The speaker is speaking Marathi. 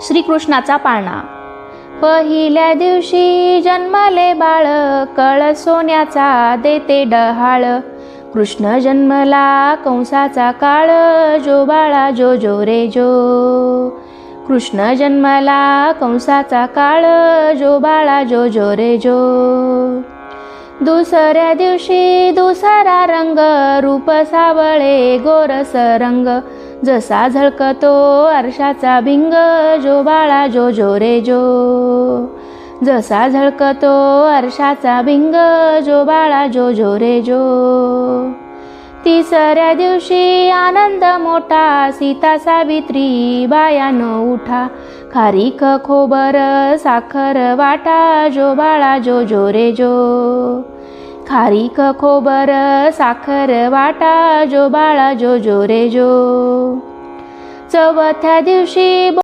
श्रीकृष्णाचा पाळणा. पहिल्या दिवशी जन्मले बाळ कळ सोन्याचा देते डहाळ. कृष्ण जन्मला कंसाचा काळ जो बाळा जो जो रे जो. कृष्ण जन्मला कंसाचा काळ जो बाळा जो जो रे जो. दुसऱ्या दिवशी दुसरा रंग रूप सावळे गोरस रंग. जसा झळकतो आरशाचा भिंग जो बाळा जो जो रे जो. जसा झळकतो आरशाचा भिंग जो बाळा जो जो रे जो. तिसऱ्या दिवशी आनंद मोठा सीता सावित्री बायानो उठा. खारीक खोबर साखर वाटा जो बाळा जो जो रे जो. खारीक खोबर साखर वाटा जो बाळा जो जो रे जो. चौथ्या दिवशी